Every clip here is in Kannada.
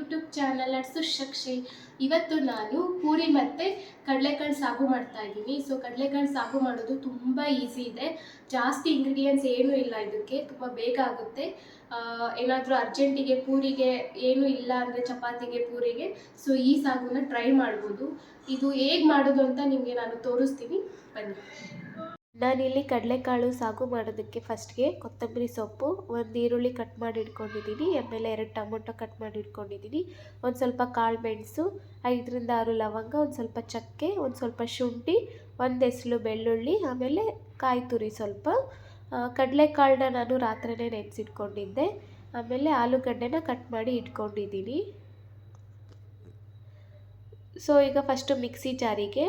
YouTube channel ಶಕ್ಷಿ. ಇವತ್ತು ನಾನು ಪೂರಿ ಮತ್ತು ಕಡಲೆಕಾಳು ಸಾಗು ಮಾಡ್ತಾ ಇದ್ದೀನಿ. ಸೊ ಕಡಲೆಕಾಳು ಸಾಗು ಮಾಡೋದು ತುಂಬ ಈಸಿ ಇದೆ. ಜಾಸ್ತಿ ಇಂಗ್ರೀಡಿಯೆಂಟ್ಸ್ ಏನೂ ಇಲ್ಲ ಇದಕ್ಕೆ. ತುಂಬ ಬೇಗ ಆಗುತ್ತೆ. ಏನಾದರೂ ಅರ್ಜೆಂಟಿಗೆ ಪೂರಿಗೆ ಏನೂ ಇಲ್ಲ ಅಂದರೆ ಚಪಾತಿಗೆ ಪೂರಿಗೆ. ಸೊ ಈ ಸಾಗುನ ಟ್ರೈ ಮಾಡ್ಬೋದು. ಇದು ಹೇಗೆ ಮಾಡೋದು ಅಂತ ನಿಮಗೆ ನಾನು ತೋರಿಸ್ತೀನಿ. ಬನ್ನಿ. ನಾನಿಲ್ಲಿ ಕಡಲೆಕಾಳು ಸಾಗು ಮಾಡೋದಕ್ಕೆ ಫಸ್ಟ್ಗೆ ಕೊತ್ತಂಬರಿ ಸೊಪ್ಪು, ಒಂದು ಈರುಳ್ಳಿ ಕಟ್ ಮಾಡಿ ಇಟ್ಕೊಂಡಿದ್ದೀನಿ ಆಮೇಲೆ ಎರಡು ಟೊಮೊಟೊ ಕಟ್ ಮಾಡಿ ಇಟ್ಕೊಂಡಿದ್ದೀನಿ, ಒಂದು ಸ್ವಲ್ಪ ಕಾಳು ಮೆಣಸು, ಐದರಿಂದ ಆರು ಲವಂಗ, ಒಂದು ಸ್ವಲ್ಪ ಚಕ್ಕೆ, ಒಂದು ಸ್ವಲ್ಪ ಶುಂಠಿ, ಒಂದು ಎಸಳು ಬೆಳ್ಳುಳ್ಳಿ, ಆಮೇಲೆ ಕಾಯಿ ತುರಿ ಸ್ವಲ್ಪ. ಕಡಲೆಕಾಳನ್ನ ನಾನು ರಾತ್ರಿನೇ ನೆನೆಸಿಟ್ಕೊಂಡಿದ್ದೆ, ಆಮೇಲೆ ಆಲೂಗಡ್ಡೆನ ಕಟ್ ಮಾಡಿ ಇಟ್ಕೊಂಡಿದ್ದೀನಿ. ಸೊ ಈಗ ಫಸ್ಟು ಮಿಕ್ಸಿ ಜಾರಿಗೆ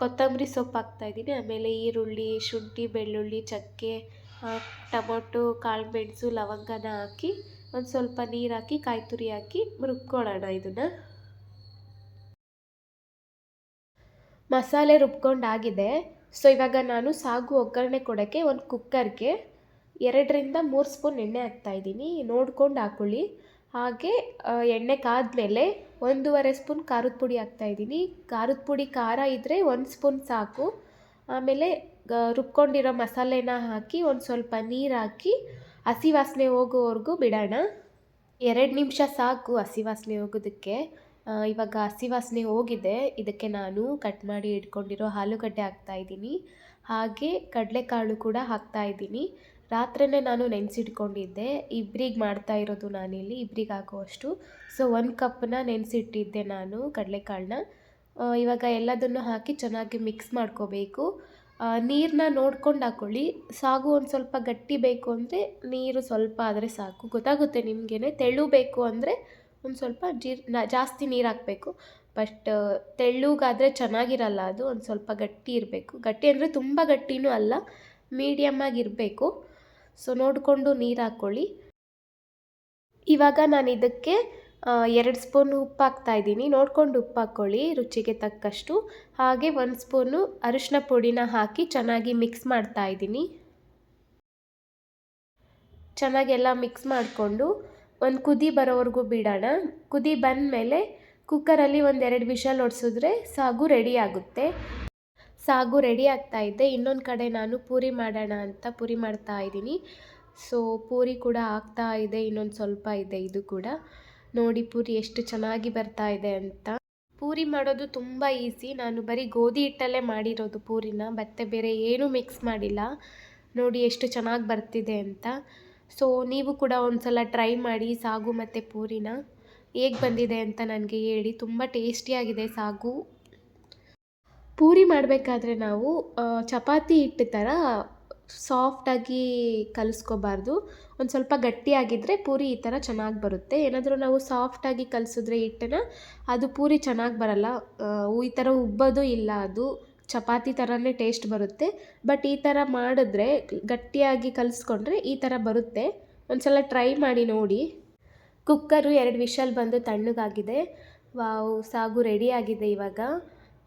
ಕೊತ್ತಂಬರಿ ಸೊಪ್ಪು ಹಾಕ್ತಾಯಿದ್ದೀನಿ ಆಮೇಲೆ ಈರುಳ್ಳಿ, ಶುಂಠಿ, ಬೆಳ್ಳುಳ್ಳಿ, ಚಕ್ಕೆ ಟೊಮೊಟೊ, ಕಾಳು, ಮೆಣಸು, ಲವಂಗನ ಹಾಕಿ ಒಂದು ಸ್ವಲ್ಪ ನೀರು ಹಾಕಿ, ಕಾಯಿ ತುರಿ ಹಾಕಿ ರುಬ್ಕೊಳ್ಳೋಣ ಇದನ್ನು. ಮಸಾಲೆ ರುಬ್ಕೊಂಡಾಗಿದೆ. ಸೊ, ಇವಾಗ ನಾನು ಸಾಗು ಒಗ್ಗರಣೆ ಕೊಡೋಕ್ಕೆ ಒಂದು ಕುಕ್ಕರ್ಗೆ ಎರಡರಿಂದ ಮೂರು ಸ್ಪೂನ್ ಎಣ್ಣೆ ಹಾಕ್ತಾಯಿದ್ದೀನಿ ನೋಡ್ಕೊಂಡು ಹಾಕ್ಕೊಳ್ಳಿ ಹಾಗೆ ಎಣ್ಣೆ ಕಾದ್ಮೇಲೆ ಒಂದೂವರೆ ಸ್ಪೂನ್ ಖಾರದ ಪುಡಿ ಹಾಕ್ತಾಯಿದ್ದೀನಿ ಖಾರದ ಪುಡಿ ಖಾರ ಇದ್ದರೆ ಒಂದು ಸ್ಪೂನ್ ಸಾಕು. ಆಮೇಲೆ ರುಬ್ಕೊಂಡಿರೋ ಮಸಾಲೆನ ಹಾಕಿ ಒಂದು ಸ್ವಲ್ಪ ನೀರು ಹಾಕಿ ಹಸಿ ವಾಸನೆ ಹೋಗೋವರೆಗೂ ಬಿಡೋಣ. ಎರಡು ನಿಮಿಷ ಸಾಕು ಹಸಿ ವಾಸನೆ ಹೋಗೋದಕ್ಕೆ. ಇವಾಗ ಹಸಿ ವಾಸನೆ ಹೋಗಿದೆ. ಇದಕ್ಕೆ ನಾನು ಕಟ್ ಮಾಡಿ ಇಟ್ಕೊಂಡಿರೋ ಆಲೂಗಡ್ಡೆ ಹಾಕ್ತಾಯಿದ್ದೀನಿ ಹಾಗೆ ಕಡಲೆಕಾಳು ಕೂಡ ಹಾಕ್ತಾಯಿದ್ದೀನಿ ರಾತ್ರಿಯೇ ನಾನು ನೆನೆಸಿಟ್ಕೊಂಡಿದ್ದೆ, ಇಬ್ರಿಗೆ ಮಾಡ್ತಾ ಇರೋದು ನಾನಿಲ್ಲಿ, ಇಬ್ರಿಗೆ ಆಗುವಷ್ಟು. ಸೊ, ಒಂದು ಕಪ್ನ ನೆನೆಸಿಟ್ಟಿದ್ದೆ ನಾನು ಕಡಲೆಕಾಳನ್ನ ಇವಾಗ ಎಲ್ಲದನ್ನು ಹಾಕಿ ಚೆನ್ನಾಗಿ ಮಿಕ್ಸ್ ಮಾಡ್ಕೋಬೇಕು. ನೀರನ್ನ ನೋಡ್ಕೊಂಡು ಹಾಕ್ಕೊಳ್ಳಿ ಸಾಗು ಒಂದು ಸ್ವಲ್ಪ ಗಟ್ಟಿ ಬೇಕು ಅಂದರೆ ನೀರು ಸ್ವಲ್ಪ ಆದರೆ ಸಾಕು. ಗೊತ್ತಾಗುತ್ತೆ ನಿಮಗೇನೆ. ತೆಳು ಬೇಕು ಅಂದರೆ ಒಂದು ಸ್ವಲ್ಪ ಜೀರ್ ಜಾಸ್ತಿ ನೀರು ಹಾಕಬೇಕು. ಬಟ್ ತೆಳ್ಳಗಾದರೆ ಚೆನ್ನಾಗಿರಲ್ಲ ಅದು, ಒಂದು ಸ್ವಲ್ಪ ಗಟ್ಟಿ ಇರಬೇಕು. ಗಟ್ಟಿ ಅಂದರೆ ತುಂಬ ಗಟ್ಟಿನೂ ಅಲ್ಲ ಮೀಡಿಯಮ್ಮಾಗಿರಬೇಕು ಸೊ ನೋಡಿಕೊಂಡು ನೀರು ಹಾಕ್ಕೊಳ್ಳಿ ಇವಾಗ ನಾನು ಇದಕ್ಕೆ ಎರಡು ಸ್ಪೂನು ಉಪ್ಪು ಹಾಕ್ತಾಯಿದ್ದೀನಿ ನೋಡ್ಕೊಂಡು ಉಪ್ಪು ಹಾಕ್ಕೊಳ್ಳಿ ರುಚಿಗೆ ತಕ್ಕಷ್ಟು. ಹಾಗೆ ಒಂದು ಸ್ಪೂನು ಅರಿಶಿನ ಪುಡಿನ ಹಾಕಿ ಚೆನ್ನಾಗಿ ಮಿಕ್ಸ್ ಮಾಡ್ತಾ ಇದ್ದೀನಿ. ಚೆನ್ನಾಗೆಲ್ಲ ಮಿಕ್ಸ್ ಮಾಡಿಕೊಂಡು ಒಂದು ಕುದಿ ಬರೋವರೆಗೂ ಬಿಡೋಣ. ಕುದಿ ಬಂದ ಮೇಲೆ ಕುಕ್ಕರಲ್ಲಿ ಒಂದೆರಡು ವಿಷಲ್ ಹೊಡ್ಸಿದ್ರೆ ಸಾಗು ರೆಡಿ ಆಗುತ್ತೆ. ಸಾಗು ರೆಡಿ ಆಗ್ತಾ ಇದ್ದೆ ಇನ್ನೊಂದು ಕಡೆ ನಾನು ಪೂರಿ ಮಾಡೋಣ ಅಂತ ಪೂರಿ ಮಾಡ್ತಾ ಇದ್ದೀನಿ. ಸೊ ಪೂರಿ ಕೂಡ ಆಗ್ತಾ ಇದೆ, ಇನ್ನೊಂದು ಸ್ವಲ್ಪ ಇದೆ ಇದು ಕೂಡ. ನೋಡಿ ಪೂರಿ ಎಷ್ಟು ಚೆನ್ನಾಗಿ ಬರ್ತಾ ಇದೆ ಅಂತ. ಪೂರಿ ಮಾಡೋದು ತುಂಬ ಈಸಿ ನಾನು ಬರೀ ಗೋಧಿ ಹಿಟ್ಟಲ್ಲೇ ಮಾಡಿರೋದು ಪೂರಿನ, ಮತ್ತೆ ಬೇರೆ ಏನೂ ಮಿಕ್ಸ್ ಮಾಡಿಲ್ಲ. ನೋಡಿ ಎಷ್ಟು ಚೆನ್ನಾಗಿ ಬರ್ತಿದೆ ಅಂತ. ಸೊ ನೀವು ಕೂಡ ಒಂದು ಸಲ ಟ್ರೈ ಮಾಡಿ ಸಾಗು ಮತ್ತು ಪೂರಿನ. ಹೇಗೆ ಬಂದಿದೆ ಅಂತ ನನಗೆ ಹೇಳಿ. ತುಂಬ ಟೇಸ್ಟಿಯಾಗಿದೆ ಸಾಗು. ಪೂರಿ ಮಾಡಬೇಕಾದ್ರೆ ನಾವು ಚಪಾತಿ ಹಿಟ್ಟು ಥರ ಸಾಫ್ಟಾಗಿ ಕಲಿಸ್ಕೋಬಾರ್ದು. ಒಂದು ಸ್ವಲ್ಪ ಗಟ್ಟಿಯಾಗಿದ್ದರೆ ಪೂರಿ ಈ ಥರ ಚೆನ್ನಾಗಿ ಬರುತ್ತೆ. ಏನಾದರೂ ನಾವು ಸಾಫ್ಟಾಗಿ ಕಲಿಸಿದ್ರೆ ಹಿಟ್ಟನ್ನು, ಅದು ಪೂರಿ ಚೆನ್ನಾಗಿ ಬರಲ್ಲ. ಈ ಥರ ಉಬ್ಬೋದು ಇಲ್ಲ ಅದು. ಚಪಾತಿ ಥರನೇ ಟೇಸ್ಟ್ ಬರುತ್ತೆ. ಬಟ್ ಈ ಥರ ಮಾಡಿದ್ರೆ, ಗಟ್ಟಿಯಾಗಿ ಕಲಿಸ್ಕೊಂಡ್ರೆ ಈ ಥರ ಬರುತ್ತೆ. ಒಂದು ಸಲ ಟ್ರೈ ಮಾಡಿ ನೋಡಿ. ಕುಕ್ಕರು ಎರಡು ವಿಷಲ್ ಬಂದು ತಣ್ಣಗಾಗಿದೆ. ವಾವ್, ಸಾಗು ರೆಡಿಯಾಗಿದೆ ಇವಾಗ.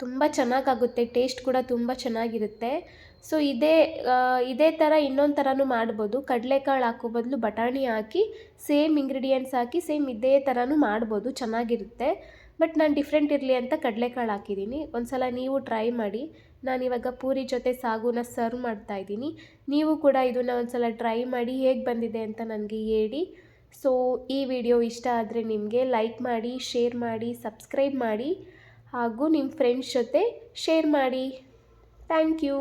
ತುಂಬ ಚೆನ್ನಾಗಾಗುತ್ತೆ ಟೇಸ್ಟ್ ಕೂಡ ತುಂಬ ಚೆನ್ನಾಗಿರುತ್ತೆ. ಸೊ ಇದೇ ಇದೇ ಥರ ಇನ್ನೊಂದು ಥರನೂ ಮಾಡ್ಬೋದು. ಕಡಲೆಕಾಳು ಹಾಕೋ ಬದಲು ಬಟಾಣಿ ಹಾಕಿ ಸೇಮ್ ಇಂಗ್ರೀಡಿಯೆಂಟ್ಸ್ ಹಾಕಿ ಸೇಮ್ ಇದೇ ಥರನೂ ಮಾಡ್ಬೋದು, ಚೆನ್ನಾಗಿರುತ್ತೆ. ಬಟ್ ನಾನು ಡಿಫ್ರೆಂಟ್ ಇರಲಿ ಅಂತ ಕಡಲೆಕಾಳು ಹಾಕಿದ್ದೀನಿ ಒಂದು ಸಲ ನೀವು ಟ್ರೈ ಮಾಡಿ. ನಾನು ಇವಾಗ ಪೂರಿ ಜೊತೆ ಸಾಗುನ ಸರ್ವ್ ಮಾಡ್ತಾ ಇದ್ದೀನಿ ನೀವು ಕೂಡ ಇದನ್ನು ಒಂದು ಸಲ ಟ್ರೈ ಮಾಡಿ ಹೇಗೆ ಬಂದಿದೆ ಅಂತ ನನಗೆ ಹೇಳಿ. ಸೊ ಈ ವಿಡಿಯೋ ಇಷ್ಟ ಆದರೆ ನಿಮಗೆ ಲೈಕ್ ಮಾಡಿ ಶೇರ್ ಮಾಡಿ ಸಬ್ಸ್ಕ್ರೈಬ್ ಮಾಡಿ. ಹಾಗೂ ನಿಮ್ಮ ಫ್ರೆಂಡ್ಸ್ ಜೊತೆ ಶೇರ್ ಮಾಡಿ. Thank you